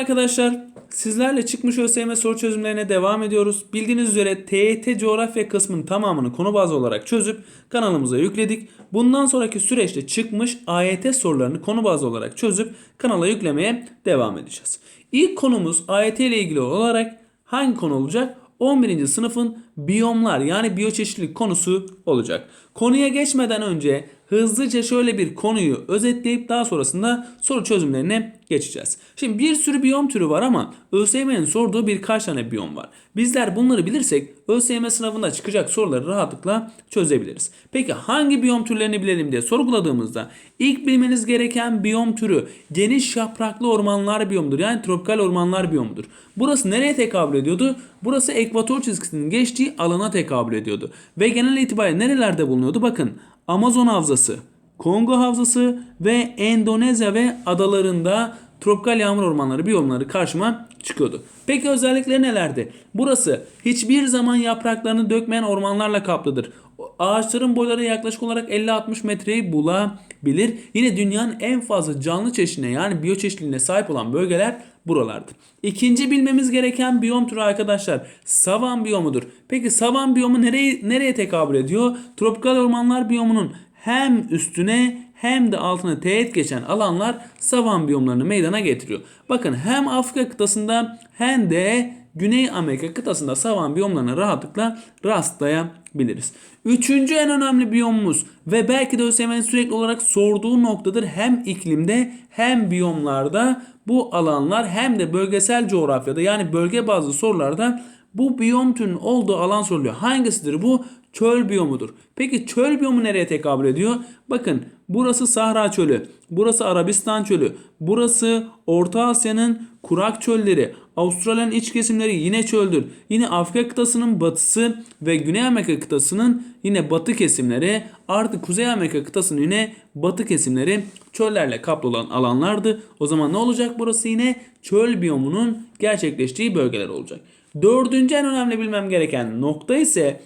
arkadaşlar. Sizlerle çıkmış ÖSYM soru çözümlerine devam ediyoruz. Bildiğiniz üzere TYT coğrafya kısmının tamamını konu bazı olarak çözüp kanalımıza yükledik. Bundan sonraki süreçte çıkmış AYT sorularını konu bazı olarak çözüp kanala yüklemeye devam edeceğiz. İlk konumuz AYT ile ilgili olarak hangi konu olacak? 11. sınıfın biyomlar yani biyoçeşitlilik konusu olacak. Konuya geçmeden önce hızlıca şöyle bir konuyu özetleyip daha sonrasında soru çözümlerine geçeceğiz. Şimdi bir sürü biyom türü var ama ÖSYM'nin sorduğu birkaç tane biyom var. Bizler bunları bilirsek ÖSYM sınavında çıkacak soruları rahatlıkla çözebiliriz. Peki hangi biyom türlerini bilelim diye sorguladığımızda ilk bilmeniz gereken biyom türü geniş yapraklı ormanlar biyomudur. Yani tropikal ormanlar biyomudur. Burası nereye tekabül ediyordu? Burası ekvator çizgisinin geçtiği alana tekabül ediyordu. Ve genel itibariyle nerelerde bulunuyordu? Bakın Amazon havzası, Kongo havzası ve Endonezya ve adalarında tropikal yağmur ormanları biyomları karşıma çıkıyordu. Peki özellikleri nelerdi? Burası hiçbir zaman yapraklarını dökmeyen ormanlarla kaplıdır. Ağaçların boyları yaklaşık olarak 50-60 metreyi bulabilir. Yine dünyanın en fazla canlı çeşidine yani biyoçeşitliliğine sahip olan bölgeler buralardır. İkinci bilmemiz gereken biyom türü arkadaşlar savan biyomudur. Peki savan biyomu nereye, nereye tekabül ediyor? Tropikal ormanlar biyomunun hem üstüne hem de altına teğet geçen alanlar savan biyomlarını meydana getiriyor. Bakın hem Afrika kıtasında hem de Güney Amerika kıtasında savan biyomlarına rahatlıkla rastlayabiliriz. Üçüncü en önemli biyomumuz ve belki de ÖSYM'nin sürekli olarak sorduğu noktadır. Hem iklimde hem biyomlarda bu alanlar hem de bölgesel coğrafyada yani bölge bazlı sorularda bu biyom türünün olduğu alan soruluyor. Hangisidir bu? Çöl biyomudur. Peki çöl biyomu nereye tekabül ediyor? Bakın burası Sahra çölü, burası Arabistan çölü, burası Orta Asya'nın kurak çölleri, Avustralya'nın iç kesimleri yine çöldür. Yine Afrika kıtasının batısı ve Güney Amerika kıtasının yine batı kesimleri, artı Kuzey Amerika kıtasının yine batı kesimleri çöllerle kaplı olan alanlardı. O zaman ne olacak burası yine? Çöl biyomunun gerçekleştiği bölgeler olacak. Dördüncü en önemli bilmem gereken nokta ise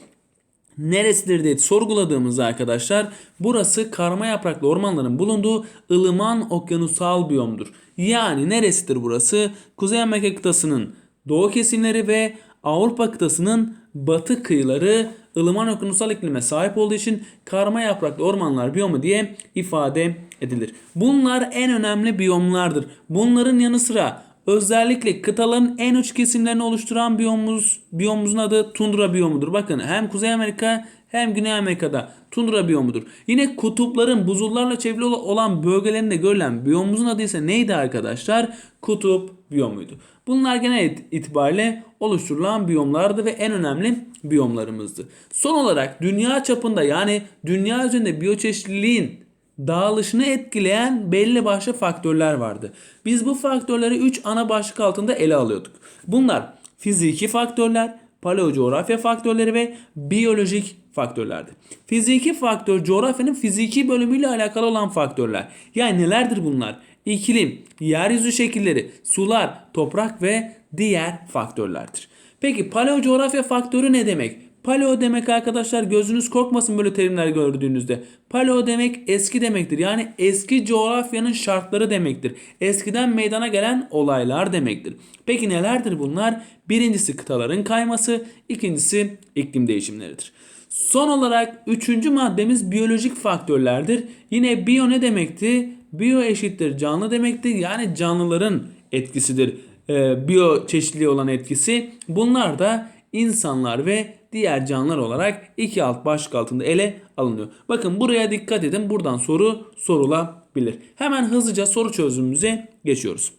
neresidir diye sorguladığımızda arkadaşlar burası karma yapraklı ormanların bulunduğu ılıman okyanusal biyomdur. Yani neresidir burası? Kuzey Amerika kıtasının doğu kesimleri ve Avrupa kıtasının batı kıyıları ılıman okyanusal iklime sahip olduğu için karma yapraklı ormanlar biyomu diye ifade edilir. Bunlar en önemli biyomlardır. Bunların yanı sıra Özellikle kıtaların en uç kesimlerini oluşturan biyomumuz, biyomumuzun adı tundra biyomudur. Bakın hem Kuzey Amerika hem Güney Amerika'da tundra biyomudur. Yine kutupların buzullarla çevrili olan bölgelerinde görülen biyomumuzun adı ise neydi arkadaşlar? Kutup biyomuydu. Bunlar genel itibariyle oluşturulan biyomlardı ve en önemli biyomlarımızdı. Son olarak dünya çapında yani dünya üzerinde biyoçeşitliliğin dağılışını etkileyen belli başlı faktörler vardı. Biz bu faktörleri 3 ana başlık altında ele alıyorduk. Bunlar fiziki faktörler, paleocoğrafya faktörleri ve biyolojik faktörlerdi. Fiziki faktör coğrafyanın fiziki bölümüyle alakalı olan faktörler. Yani nelerdir bunlar? İklim, yeryüzü şekilleri, sular, toprak ve diğer faktörlerdir. Peki paleocoğrafya faktörü ne demek? Paleo demek arkadaşlar gözünüz korkmasın böyle terimler gördüğünüzde. Paleo demek eski demektir. Yani eski coğrafyanın şartları demektir. Eskiden meydana gelen olaylar demektir. Peki nelerdir bunlar? Birincisi kıtaların kayması, ikincisi iklim değişimleridir. Son olarak üçüncü maddemiz biyolojik faktörlerdir. Yine biyo ne demekti? Biyo eşittir canlı demektir. Yani canlıların etkisidir. Ee, biyo çeşitliliği olan etkisi. Bunlar da insanlar ve diğer canlılar olarak iki alt başlık altında ele alınıyor. Bakın buraya dikkat edin. Buradan soru sorulabilir. Hemen hızlıca soru çözümümüze geçiyoruz.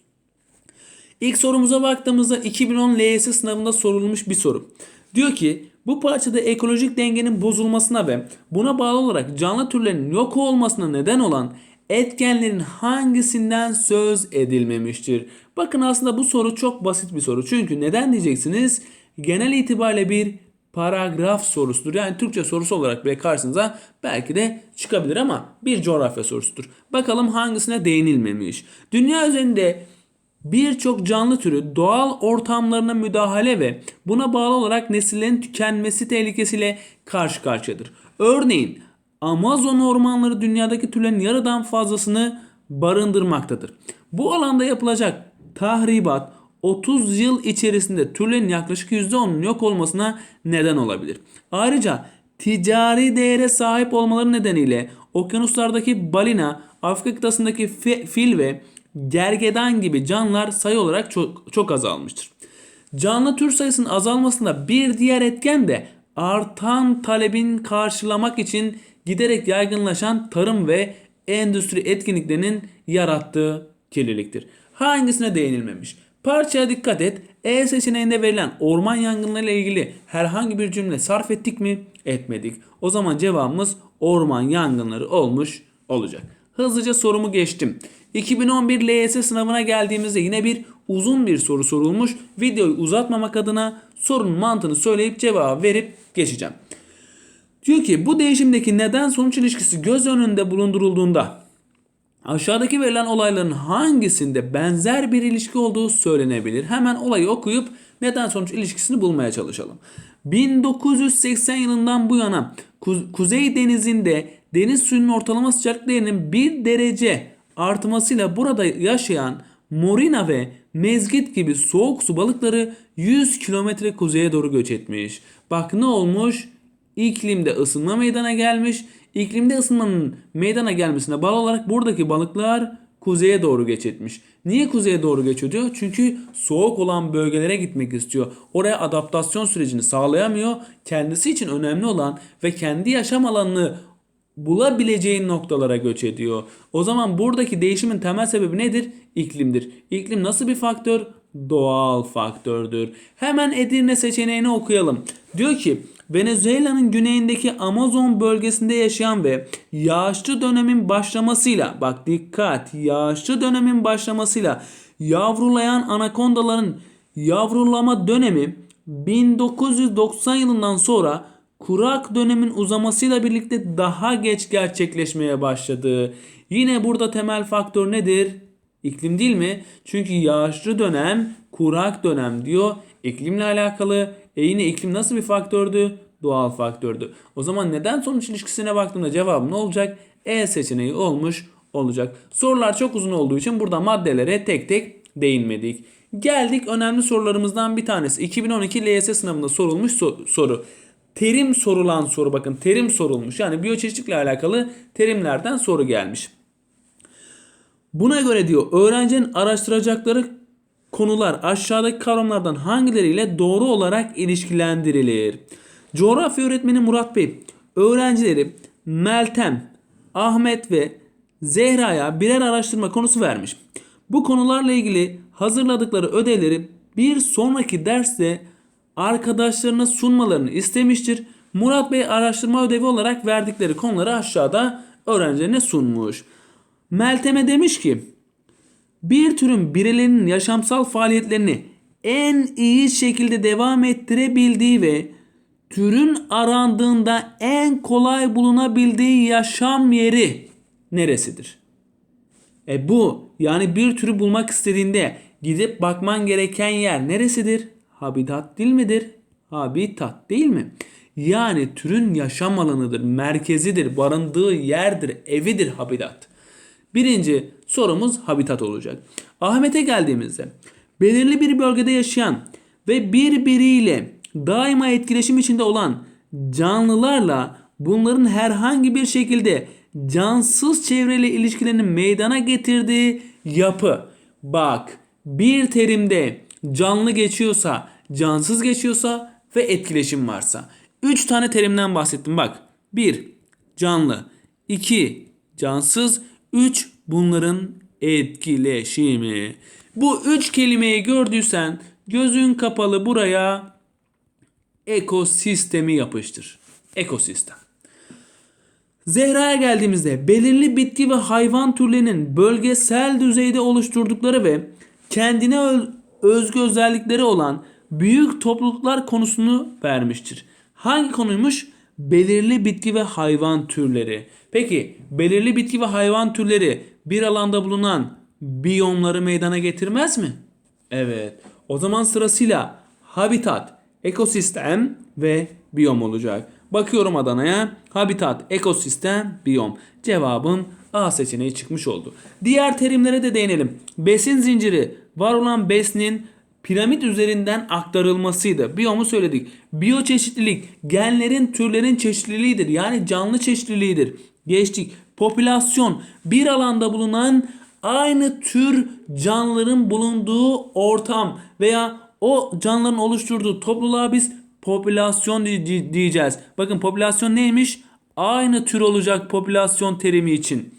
İlk sorumuza baktığımızda 2010 LYS sınavında sorulmuş bir soru. Diyor ki bu parçada ekolojik dengenin bozulmasına ve buna bağlı olarak canlı türlerin yok olmasına neden olan etkenlerin hangisinden söz edilmemiştir? Bakın aslında bu soru çok basit bir soru. Çünkü neden diyeceksiniz? Genel itibariyle bir paragraf sorusudur. Yani Türkçe sorusu olarak bile karşınıza belki de çıkabilir ama bir coğrafya sorusudur. Bakalım hangisine değinilmemiş. Dünya üzerinde birçok canlı türü doğal ortamlarına müdahale ve buna bağlı olarak nesillerin tükenmesi tehlikesiyle karşı karşıyadır. Örneğin Amazon ormanları dünyadaki türlerin yarıdan fazlasını barındırmaktadır. Bu alanda yapılacak tahribat 30 yıl içerisinde türlerin yaklaşık %10'unun yok olmasına neden olabilir. Ayrıca ticari değere sahip olmaları nedeniyle okyanuslardaki balina, Afrika kıtasındaki fi- fil ve gergedan gibi canlılar sayı olarak çok, çok azalmıştır. Canlı tür sayısının azalmasında bir diğer etken de artan talebin karşılamak için giderek yaygınlaşan tarım ve endüstri etkinliklerinin yarattığı kirliliktir. Hangisine değinilmemiş? Parçaya dikkat et. E seçeneğinde verilen orman yangınları ile ilgili herhangi bir cümle sarf ettik mi? Etmedik. O zaman cevabımız orman yangınları olmuş olacak. Hızlıca sorumu geçtim. 2011 LYS sınavına geldiğimizde yine bir uzun bir soru sorulmuş. Videoyu uzatmamak adına sorunun mantığını söyleyip cevabı verip geçeceğim. Diyor ki bu değişimdeki neden sonuç ilişkisi göz önünde bulundurulduğunda aşağıdaki verilen olayların hangisinde benzer bir ilişki olduğu söylenebilir. Hemen olayı okuyup neden sonuç ilişkisini bulmaya çalışalım. 1980 yılından bu yana Ku- Kuzey Denizi'nde deniz suyunun ortalama sıcaklık değerinin 1 derece artmasıyla burada yaşayan morina ve mezgit gibi soğuk su balıkları 100 kilometre kuzeye doğru göç etmiş. Bak ne olmuş? İklimde ısınma meydana gelmiş. İklimde ısınmanın meydana gelmesine bağlı olarak buradaki balıklar kuzeye doğru geç etmiş. Niye kuzeye doğru geçiyor diyor? Çünkü soğuk olan bölgelere gitmek istiyor. Oraya adaptasyon sürecini sağlayamıyor. Kendisi için önemli olan ve kendi yaşam alanını bulabileceğin noktalara göç ediyor. O zaman buradaki değişimin temel sebebi nedir? İklimdir. İklim nasıl bir faktör? Doğal faktördür. Hemen Edirne seçeneğini okuyalım. Diyor ki Venezuela'nın güneyindeki Amazon bölgesinde yaşayan ve yağışlı dönemin başlamasıyla bak dikkat yağışlı dönemin başlamasıyla yavrulayan anakondaların yavrulama dönemi 1990 yılından sonra kurak dönemin uzamasıyla birlikte daha geç gerçekleşmeye başladı. Yine burada temel faktör nedir? İklim değil mi? Çünkü yağışlı dönem, kurak dönem diyor. İklimle alakalı. E yine iklim nasıl bir faktördü? Doğal faktördü. O zaman neden sonuç ilişkisine baktığımda cevabım ne olacak? E seçeneği olmuş olacak. Sorular çok uzun olduğu için burada maddelere tek tek değinmedik. Geldik önemli sorularımızdan bir tanesi. 2012 LYS sınavında sorulmuş so- soru. Terim sorulan soru bakın terim sorulmuş. Yani biyoçeşitlikle alakalı terimlerden soru gelmiş. Buna göre diyor öğrencinin araştıracakları konular aşağıdaki kavramlardan hangileriyle doğru olarak ilişkilendirilir? Coğrafya öğretmeni Murat Bey öğrencileri Meltem, Ahmet ve Zehra'ya birer araştırma konusu vermiş. Bu konularla ilgili hazırladıkları ödevleri bir sonraki derste arkadaşlarına sunmalarını istemiştir. Murat Bey araştırma ödevi olarak verdikleri konuları aşağıda öğrencilerine sunmuş. Meltem'e demiş ki bir türün bireylerinin yaşamsal faaliyetlerini en iyi şekilde devam ettirebildiği ve türün arandığında en kolay bulunabildiği yaşam yeri neresidir? E bu yani bir türü bulmak istediğinde gidip bakman gereken yer neresidir? Habitat değil midir? Habitat değil mi? Yani türün yaşam alanıdır, merkezidir, barındığı yerdir, evidir habitat. Birinci sorumuz habitat olacak. Ahmet'e geldiğimizde belirli bir bölgede yaşayan ve birbiriyle daima etkileşim içinde olan canlılarla bunların herhangi bir şekilde cansız çevreyle ilişkilerinin meydana getirdiği yapı. Bak bir terimde canlı geçiyorsa, cansız geçiyorsa ve etkileşim varsa. 3 tane terimden bahsettim bak. 1. Canlı. 2. Cansız. 3. Bunların etkileşimi. Bu üç kelimeyi gördüysen gözün kapalı buraya ekosistemi yapıştır. Ekosistem. Zehra'ya geldiğimizde belirli bitki ve hayvan türlerinin bölgesel düzeyde oluşturdukları ve kendine özgü özellikleri olan büyük topluluklar konusunu vermiştir. Hangi konuymuş? Belirli bitki ve hayvan türleri. Peki belirli bitki ve hayvan türleri bir alanda bulunan biyomları meydana getirmez mi? Evet. O zaman sırasıyla habitat, ekosistem ve biyom olacak. Bakıyorum Adana'ya. Habitat, ekosistem, biyom. Cevabım A seçeneği çıkmış oldu. Diğer terimlere de değinelim. Besin zinciri, var olan besnin piramit üzerinden aktarılmasıydı. Biyomu söyledik. Biyoçeşitlilik genlerin türlerin çeşitliliğidir. Yani canlı çeşitliliğidir. Geçtik. Popülasyon bir alanda bulunan aynı tür canlıların bulunduğu ortam veya o canlıların oluşturduğu topluluğa biz popülasyon di- di- diyeceğiz. Bakın popülasyon neymiş? Aynı tür olacak popülasyon terimi için.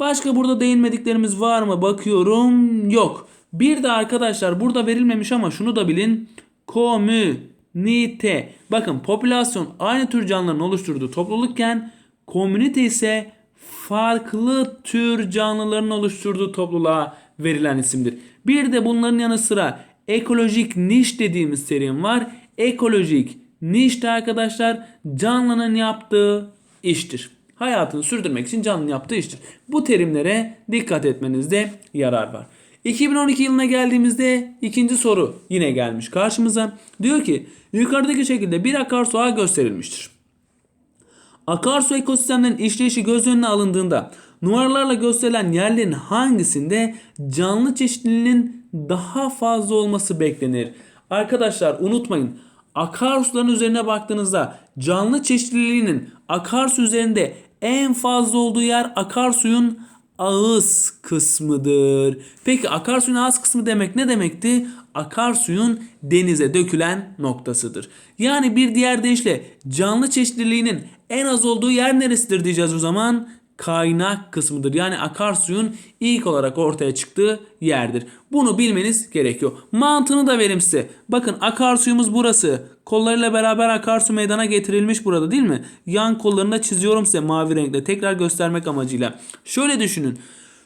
Başka burada değinmediklerimiz var mı? Bakıyorum. Yok. Bir de arkadaşlar burada verilmemiş ama şunu da bilin. Komünite. Bakın popülasyon aynı tür canlıların oluşturduğu toplulukken komünite ise farklı tür canlıların oluşturduğu topluluğa verilen isimdir. Bir de bunların yanı sıra ekolojik niş dediğimiz terim var. Ekolojik niş de arkadaşlar canlının yaptığı iştir hayatını sürdürmek için canlı yaptığı iştir. Bu terimlere dikkat etmenizde yarar var. 2012 yılına geldiğimizde ikinci soru yine gelmiş karşımıza. Diyor ki yukarıdaki şekilde bir akarsu ağı gösterilmiştir. Akarsu ekosistemlerin işleyişi göz önüne alındığında numaralarla gösterilen yerlerin hangisinde canlı çeşitliliğinin daha fazla olması beklenir? Arkadaşlar unutmayın akarsuların üzerine baktığınızda canlı çeşitliliğinin akarsu üzerinde en fazla olduğu yer akarsuyun ağız kısmıdır. Peki akarsuyun ağız kısmı demek ne demekti? Akarsuyun denize dökülen noktasıdır. Yani bir diğer deyişle canlı çeşitliliğinin en az olduğu yer neresidir diyeceğiz o zaman? Kaynak kısmıdır. Yani akarsuyun ilk olarak ortaya çıktığı yerdir. Bunu bilmeniz gerekiyor. Mantığını da verim size. Bakın akarsuyumuz burası. Kollarıyla beraber akarsu meydana getirilmiş burada değil mi? Yan kollarını da çiziyorum size mavi renkle tekrar göstermek amacıyla. Şöyle düşünün.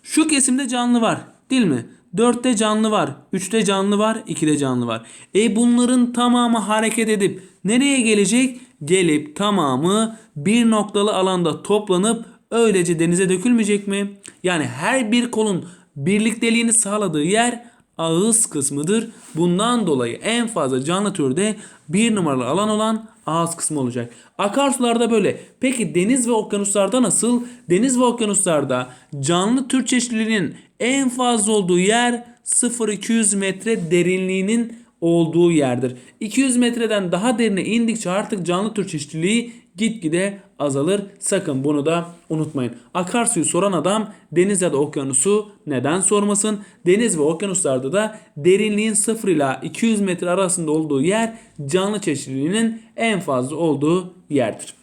Şu kesimde canlı var değil mi? 4'te canlı var, 3'te canlı var, 2'de canlı var. E bunların tamamı hareket edip nereye gelecek? Gelip tamamı bir noktalı alanda toplanıp öylece denize dökülmeyecek mi? Yani her bir kolun birlikteliğini sağladığı yer ağız kısmıdır. Bundan dolayı en fazla canlı türde bir numaralı alan olan ağız kısmı olacak. Akarsularda böyle. Peki deniz ve okyanuslarda nasıl? Deniz ve okyanuslarda canlı tür çeşitliliğinin en fazla olduğu yer 0-200 metre derinliğinin olduğu yerdir. 200 metreden daha derine indikçe artık canlı tür çeşitliliği gitgide azalır. Sakın bunu da unutmayın. Akarsuyu soran adam deniz ya da okyanusu neden sormasın? Deniz ve okyanuslarda da derinliğin 0 ila 200 metre arasında olduğu yer canlı çeşitliliğinin en fazla olduğu yerdir.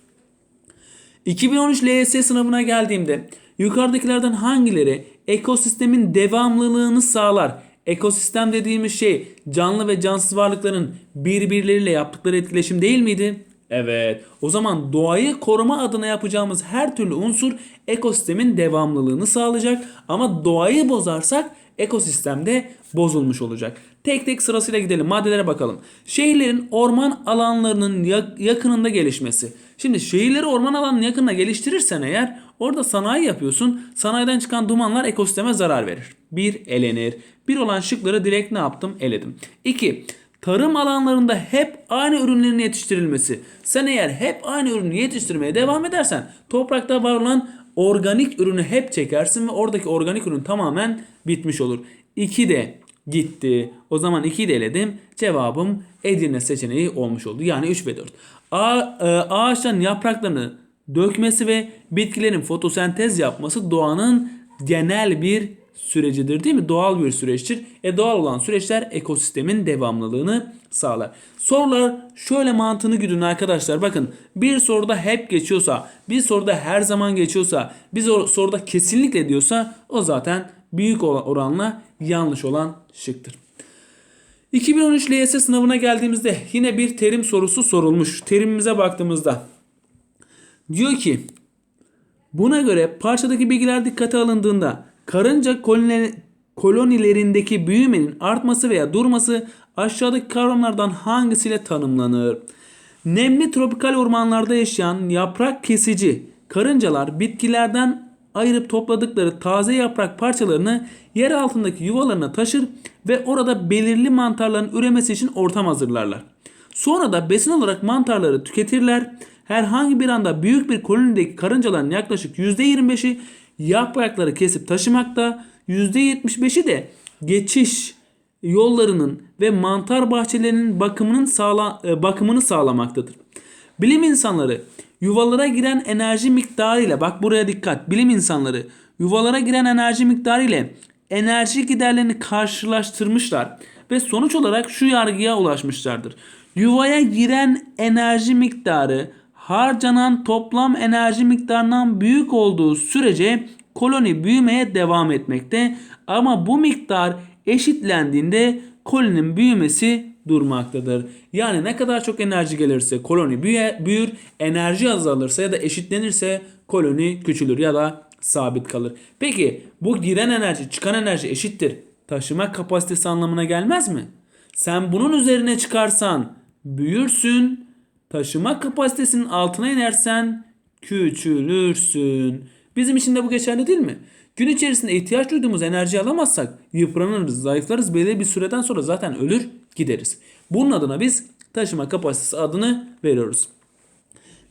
2013 LYS sınavına geldiğimde yukarıdakilerden hangileri ekosistemin devamlılığını sağlar? Ekosistem dediğimiz şey canlı ve cansız varlıkların birbirleriyle yaptıkları etkileşim değil miydi? Evet. O zaman doğayı koruma adına yapacağımız her türlü unsur ekosistemin devamlılığını sağlayacak ama doğayı bozarsak ekosistemde bozulmuş olacak. Tek tek sırasıyla gidelim. Maddelere bakalım. Şehirlerin orman alanlarının yak- yakınında gelişmesi. Şimdi şehirleri orman alanının yakınına geliştirirsen eğer orada sanayi yapıyorsun. Sanayiden çıkan dumanlar ekosisteme zarar verir. Bir elenir. Bir olan şıkları direkt ne yaptım? Eledim. İki tarım alanlarında hep aynı ürünlerin yetiştirilmesi. Sen eğer hep aynı ürünü yetiştirmeye devam edersen toprakta var olan organik ürünü hep çekersin ve oradaki organik ürün tamamen bitmiş olur. 2 de gitti. O zaman 2'yi de eledim. Cevabım Edirne seçeneği olmuş oldu. Yani 3 ve 4. A, e, ağaçların yapraklarını dökmesi ve bitkilerin fotosentez yapması doğanın genel bir sürecidir değil mi? Doğal bir süreçtir. E doğal olan süreçler ekosistemin devamlılığını sağlar. Sorular şöyle mantığını güdün arkadaşlar. Bakın bir soruda hep geçiyorsa, bir soruda her zaman geçiyorsa, bir sor- soruda kesinlikle diyorsa o zaten büyük oranla yanlış olan şıktır. 2013 LYS sınavına geldiğimizde yine bir terim sorusu sorulmuş. Terimimize baktığımızda diyor ki Buna göre parçadaki bilgiler dikkate alındığında karınca koloni- kolonilerindeki büyümenin artması veya durması aşağıdaki kavramlardan hangisiyle tanımlanır? Nemli tropikal ormanlarda yaşayan yaprak kesici karıncalar bitkilerden ayırıp topladıkları taze yaprak parçalarını yer altındaki yuvalarına taşır ve orada belirli mantarların üremesi için ortam hazırlarlar. Sonra da besin olarak mantarları tüketirler. Herhangi bir anda büyük bir kolonideki karıncaların yaklaşık %25'i yaprakları kesip taşımakta, %75'i de geçiş yollarının ve mantar bahçelerinin bakımının sağla, e, bakımını sağlamaktadır. Bilim insanları yuvalara giren enerji miktarı ile bak buraya dikkat. Bilim insanları yuvalara giren enerji miktarı ile enerji giderlerini karşılaştırmışlar ve sonuç olarak şu yargıya ulaşmışlardır. Yuvaya giren enerji miktarı harcanan toplam enerji miktarından büyük olduğu sürece koloni büyümeye devam etmekte ama bu miktar eşitlendiğinde koloninin büyümesi durmaktadır. Yani ne kadar çok enerji gelirse koloni büyür, enerji azalırsa ya da eşitlenirse koloni küçülür ya da sabit kalır. Peki bu giren enerji çıkan enerji eşittir. Taşıma kapasitesi anlamına gelmez mi? Sen bunun üzerine çıkarsan büyürsün. Taşıma kapasitesinin altına inersen küçülürsün. Bizim için de bu geçerli değil mi? Gün içerisinde ihtiyaç duyduğumuz enerjiyi alamazsak yıpranırız, zayıflarız. Belirli bir süreden sonra zaten ölür gideriz. Bunun adına biz taşıma kapasitesi adını veriyoruz.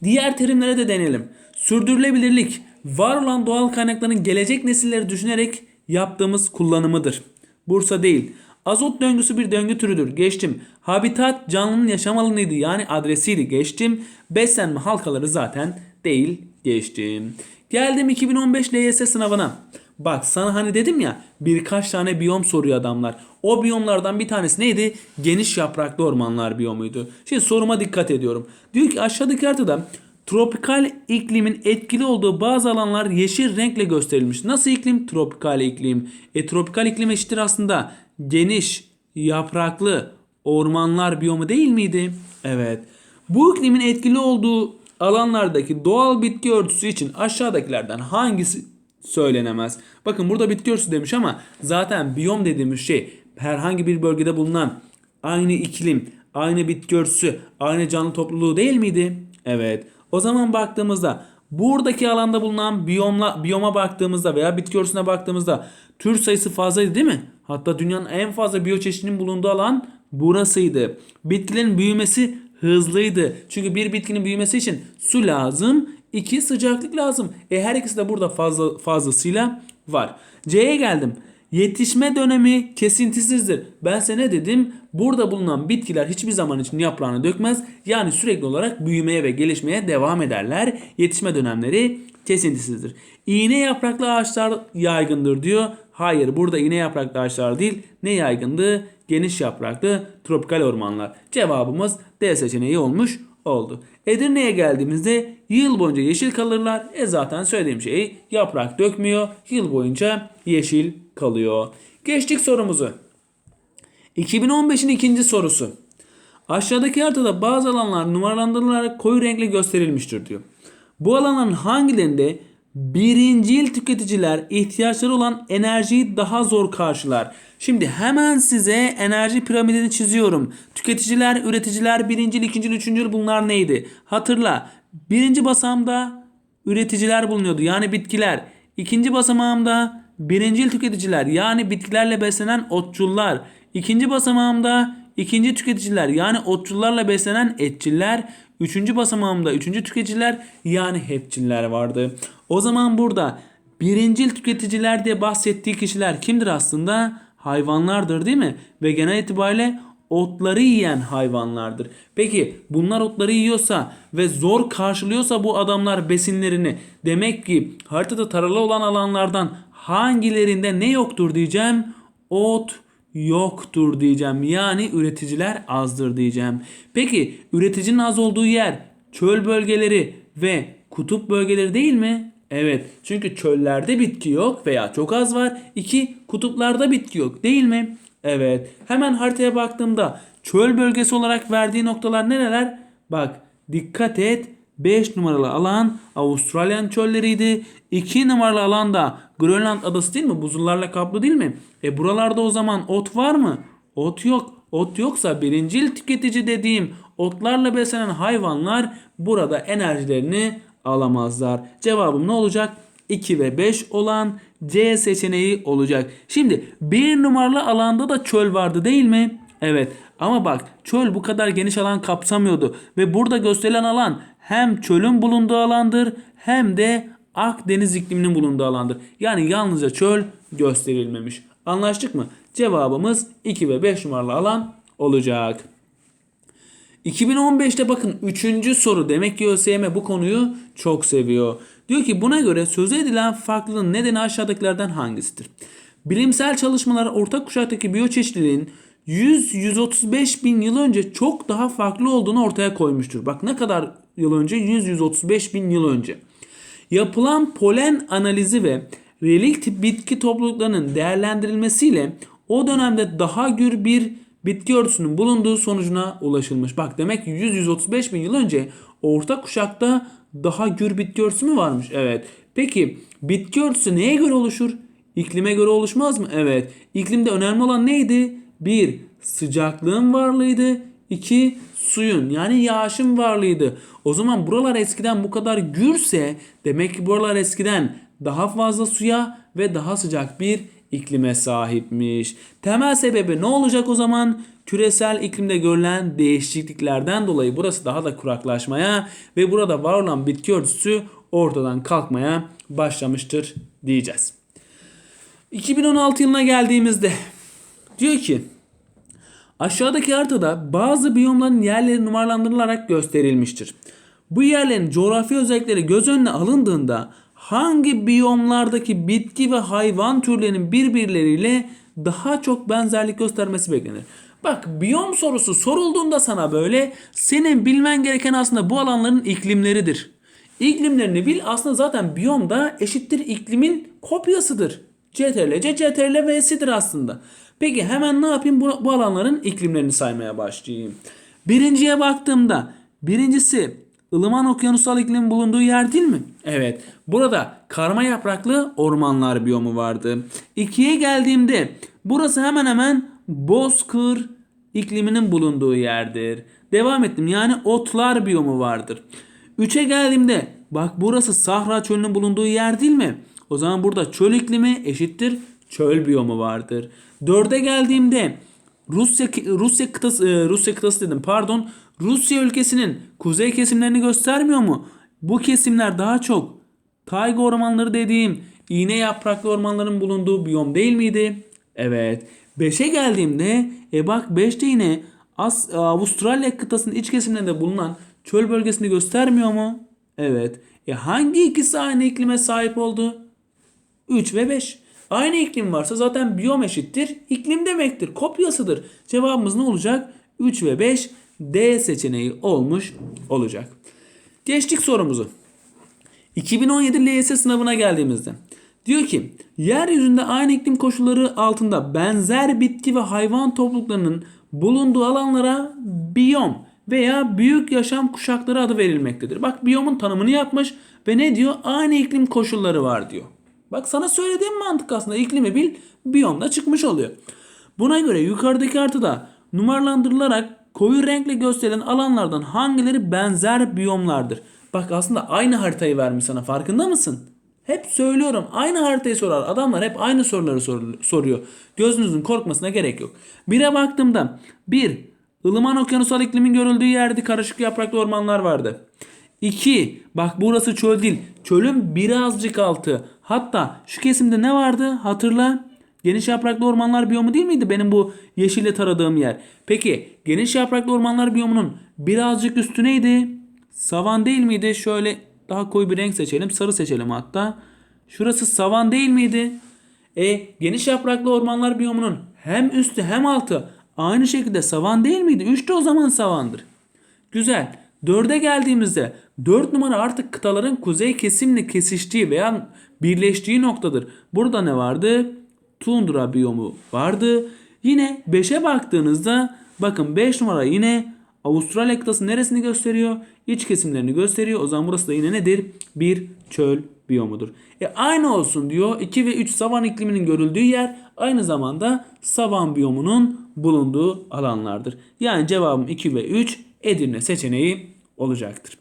Diğer terimlere de deneyelim. Sürdürülebilirlik, var olan doğal kaynakların gelecek nesilleri düşünerek yaptığımız kullanımıdır. Bursa değil. Azot döngüsü bir döngü türüdür. Geçtim. Habitat canlının yaşam alanıydı yani adresiydi. Geçtim. Beslenme halkaları zaten değil. Geçtim. Geldim 2015 LYS sınavına. Bak sana hani dedim ya birkaç tane biyom soruyor adamlar. O biyomlardan bir tanesi neydi? Geniş yapraklı ormanlar biyomuydu. Şimdi soruma dikkat ediyorum. Diyor ki aşağıdaki haritada tropikal iklimin etkili olduğu bazı alanlar yeşil renkle gösterilmiş. Nasıl iklim? Tropikal iklim. E tropikal iklim eşittir aslında geniş, yapraklı ormanlar biyomu değil miydi? Evet. Bu iklimin etkili olduğu alanlardaki doğal bitki örtüsü için aşağıdakilerden hangisi söylenemez? Bakın burada bitki örtüsü demiş ama zaten biyom dediğimiz şey herhangi bir bölgede bulunan aynı iklim, aynı bitki örtüsü, aynı canlı topluluğu değil miydi? Evet. O zaman baktığımızda buradaki alanda bulunan biyomla, biyoma baktığımızda veya bitki örtüsüne baktığımızda tür sayısı fazlaydı değil mi? Hatta dünyanın en fazla biyoçeşitliliğinin bulunduğu alan burasıydı. Bitkilerin büyümesi hızlıydı. Çünkü bir bitkinin büyümesi için su lazım, iki sıcaklık lazım. E her ikisi de burada fazla fazlasıyla var. C'ye geldim. Yetişme dönemi kesintisizdir. Ben size ne dedim? Burada bulunan bitkiler hiçbir zaman için yaprağını dökmez. Yani sürekli olarak büyümeye ve gelişmeye devam ederler. Yetişme dönemleri kesintisizdir. İğne yapraklı ağaçlar yaygındır diyor. Hayır burada iğne yapraklı ağaçlar değil. Ne yaygındı? Geniş yapraklı tropikal ormanlar. Cevabımız D seçeneği olmuş oldu. Edirne'ye geldiğimizde yıl boyunca yeşil kalırlar. E zaten söylediğim şey yaprak dökmüyor. Yıl boyunca yeşil kalıyor. Geçtik sorumuzu. 2015'in ikinci sorusu. Aşağıdaki haritada bazı alanlar numaralandırılarak koyu renkle gösterilmiştir diyor. Bu alanların hangilerinde birincil tüketiciler ihtiyaçları olan enerjiyi daha zor karşılar? Şimdi hemen size enerji piramidini çiziyorum. Tüketiciler, üreticiler, birincil, ikincil, üçüncül bunlar neydi? Hatırla. Birinci basamda üreticiler bulunuyordu yani bitkiler. İkinci basamağımda birincil tüketiciler yani bitkilerle beslenen otçullar. İkinci basamağımda ikinci tüketiciler yani otçullarla beslenen etçiller. Üçüncü basamağımda üçüncü tüketiciler yani hepçiller vardı. O zaman burada birincil tüketiciler diye bahsettiği kişiler kimdir aslında? Hayvanlardır değil mi? Ve genel itibariyle otları yiyen hayvanlardır. Peki bunlar otları yiyorsa ve zor karşılıyorsa bu adamlar besinlerini demek ki haritada taralı olan alanlardan hangilerinde ne yoktur diyeceğim? Ot yoktur diyeceğim. Yani üreticiler azdır diyeceğim. Peki üreticinin az olduğu yer çöl bölgeleri ve kutup bölgeleri değil mi? Evet. Çünkü çöllerde bitki yok veya çok az var. İki kutuplarda bitki yok değil mi? Evet. Hemen haritaya baktığımda çöl bölgesi olarak verdiği noktalar nereler? Bak dikkat et. 5 numaralı alan Avustralyan çölleriydi. 2 numaralı alan da Grönland adası değil mi? Buzullarla kaplı değil mi? E buralarda o zaman ot var mı? Ot yok. Ot yoksa birincil tüketici dediğim otlarla beslenen hayvanlar burada enerjilerini alamazlar. Cevabım ne olacak? 2 ve 5 olan C seçeneği olacak. Şimdi bir numaralı alanda da çöl vardı değil mi? Evet ama bak çöl bu kadar geniş alan kapsamıyordu ve burada gösterilen alan hem çölün bulunduğu alandır hem de Akdeniz ikliminin bulunduğu alandır. Yani yalnızca çöl gösterilmemiş. Anlaştık mı? Cevabımız 2 ve 5 numaralı alan olacak. 2015'te bakın 3. soru demek ki ÖSYM bu konuyu çok seviyor. Diyor ki buna göre söz edilen farklılığın nedeni aşağıdakilerden hangisidir? Bilimsel çalışmalar orta kuşaktaki biyoçeşitliliğin 100-135 bin yıl önce çok daha farklı olduğunu ortaya koymuştur. Bak ne kadar yıl önce? 100-135 bin yıl önce. Yapılan polen analizi ve relik tip bitki topluluklarının değerlendirilmesiyle o dönemde daha gür bir bitki örtüsünün bulunduğu sonucuna ulaşılmış. Bak demek ki 100-135 bin yıl önce orta kuşakta daha gür bitki örtüsü mü varmış? Evet. Peki bitki örtüsü neye göre oluşur? İklime göre oluşmaz mı? Evet. İklimde önemli olan neydi? 1. Sıcaklığın varlığıydı. 2. Suyun yani yağışın varlığıydı. O zaman buralar eskiden bu kadar gürse demek ki buralar eskiden daha fazla suya ve daha sıcak bir iklime sahipmiş. Temel sebebi ne olacak o zaman? Küresel iklimde görülen değişikliklerden dolayı burası daha da kuraklaşmaya ve burada var olan bitki örtüsü ortadan kalkmaya başlamıştır diyeceğiz. 2016 yılına geldiğimizde diyor ki aşağıdaki haritada bazı biyomların yerleri numaralandırılarak gösterilmiştir. Bu yerlerin coğrafi özellikleri göz önüne alındığında hangi biyomlardaki bitki ve hayvan türlerinin birbirleriyle daha çok benzerlik göstermesi beklenir? Bak biyom sorusu sorulduğunda sana böyle senin bilmen gereken aslında bu alanların iklimleridir. İklimlerini bil aslında zaten biyom da eşittir iklimin kopyasıdır. CTRL C CTRL V'sidir aslında. Peki hemen ne yapayım bu, bu alanların iklimlerini saymaya başlayayım. Birinciye baktığımda birincisi ılıman okyanusal iklimin bulunduğu yer değil mi? Evet. Burada karma yapraklı ormanlar biyomu vardı. İkiye geldiğimde burası hemen hemen bozkır ikliminin bulunduğu yerdir. Devam ettim yani otlar biyomu vardır. Üçe geldiğimde bak burası Sahra çölünün bulunduğu yer değil mi? O zaman burada çöl iklimi eşittir çöl biyomu vardır. Dörde geldiğimde Rusya Rusya kıtası e, Rusya kıtası dedim pardon. Rusya ülkesinin kuzey kesimlerini göstermiyor mu? Bu kesimler daha çok tayga ormanları dediğim iğne yapraklı ormanların bulunduğu biyom değil miydi? Evet. 5'e geldiğimde e bak 5'te yine As Avustralya kıtasının iç kesimlerinde bulunan çöl bölgesini göstermiyor mu? Evet. E hangi ikisi aynı iklime sahip oldu? 3 ve 5. Aynı iklim varsa zaten biyom eşittir. iklim demektir. Kopyasıdır. Cevabımız ne olacak? 3 ve 5 D seçeneği olmuş olacak. Geçtik sorumuzu. 2017 LYS sınavına geldiğimizde diyor ki yeryüzünde aynı iklim koşulları altında benzer bitki ve hayvan topluluklarının bulunduğu alanlara biyom veya büyük yaşam kuşakları adı verilmektedir. Bak biyomun tanımını yapmış ve ne diyor? Aynı iklim koşulları var diyor. Bak sana söylediğim mantık aslında iklimi bil biyomda çıkmış oluyor. Buna göre yukarıdaki harita numaralandırılarak koyu renkle gösterilen alanlardan hangileri benzer biyomlardır? Bak aslında aynı haritayı vermiş sana farkında mısın? Hep söylüyorum aynı haritayı sorar. Adamlar hep aynı soruları sor- soruyor. Gözünüzün korkmasına gerek yok. Bire baktığımda bir ılıman okyanusal iklimin görüldüğü yerde karışık yapraklı ormanlar vardı. 2. Bak burası çöl değil. Çölün birazcık altı. Hatta şu kesimde ne vardı? Hatırla. Geniş yapraklı ormanlar biyomu değil miydi benim bu yeşille taradığım yer? Peki geniş yapraklı ormanlar biyomunun birazcık üstü neydi? Savan değil miydi? Şöyle daha koyu bir renk seçelim. Sarı seçelim hatta. Şurası savan değil miydi? E geniş yapraklı ormanlar biyomunun hem üstü hem altı aynı şekilde savan değil miydi? Üçte o zaman savandır. Güzel. Dörde geldiğimizde 4 numara artık kıtaların kuzey kesimle kesiştiği veya birleştiği noktadır. Burada ne vardı? Tundra biyomu vardı. Yine 5'e baktığınızda bakın 5 numara yine Avustralya kıtası neresini gösteriyor? İç kesimlerini gösteriyor. O zaman burası da yine nedir? Bir çöl biyomudur. E aynı olsun diyor. 2 ve 3 savan ikliminin görüldüğü yer aynı zamanda savan biyomunun bulunduğu alanlardır. Yani cevabım 2 ve 3 Edirne seçeneği olacaktır.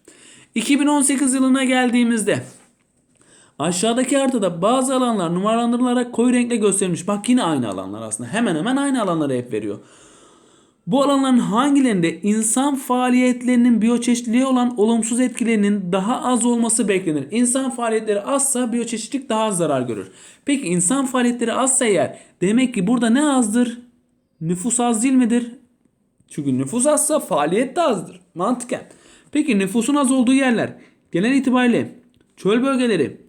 2018 yılına geldiğimizde aşağıdaki haritada bazı alanlar numaralandırılarak koyu renkle gösterilmiş. Bak yine aynı alanlar aslında. Hemen hemen aynı alanları hep veriyor. Bu alanların hangilerinde insan faaliyetlerinin biyoçeşitliliğe olan olumsuz etkilerinin daha az olması beklenir? İnsan faaliyetleri azsa biyoçeşitlilik daha az zarar görür. Peki insan faaliyetleri azsa eğer demek ki burada ne azdır? Nüfus az değil midir? Çünkü nüfus azsa faaliyet de azdır. Mantıken. Peki nüfusun az olduğu yerler genel itibariyle çöl bölgeleri,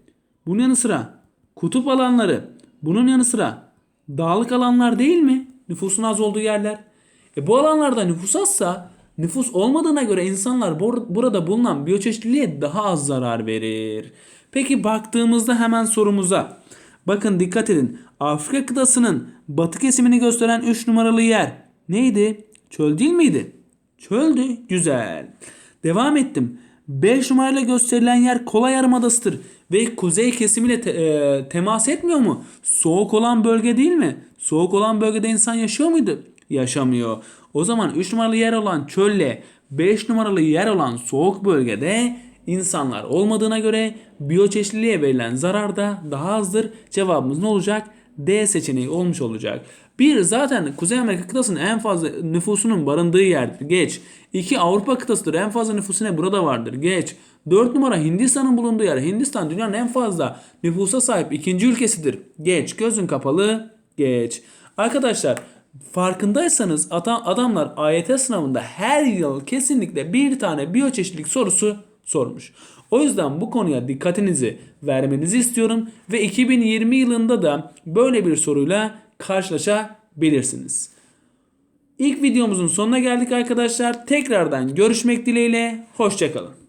bunun yanı sıra kutup alanları, bunun yanı sıra dağlık alanlar değil mi? Nüfusun az olduğu yerler. E bu alanlarda nüfus azsa nüfus olmadığına göre insanlar bur- burada bulunan biyoçeşitliliğe daha az zarar verir. Peki baktığımızda hemen sorumuza. Bakın dikkat edin. Afrika kıtasının batı kesimini gösteren 3 numaralı yer neydi? Çöl değil miydi? Çöldü. Güzel. Devam ettim. 5 numarayla gösterilen yer kolay yarımadasıdır ve kuzey kesimiyle te- e, temas etmiyor mu? Soğuk olan bölge değil mi? Soğuk olan bölgede insan yaşıyor muydu? Yaşamıyor. O zaman 3 numaralı yer olan çölle 5 numaralı yer olan soğuk bölgede insanlar olmadığına göre biyoçeşitliliğe verilen zarar da daha azdır. Cevabımız ne olacak? D seçeneği olmuş olacak. Bir zaten Kuzey Amerika kıtasının en fazla nüfusunun barındığı yerdir. Geç. İki Avrupa kıtasıdır. En fazla nüfusu ne? Burada vardır. Geç. 4 numara Hindistan'ın bulunduğu yer. Hindistan dünyanın en fazla nüfusa sahip ikinci ülkesidir. Geç. Gözün kapalı. Geç. Arkadaşlar farkındaysanız adam, adamlar AYT sınavında her yıl kesinlikle bir tane biyoçeşitlilik sorusu sormuş. O yüzden bu konuya dikkatinizi vermenizi istiyorum ve 2020 yılında da böyle bir soruyla karşılaşabilirsiniz. İlk videomuzun sonuna geldik arkadaşlar. Tekrardan görüşmek dileğiyle. Hoşçakalın.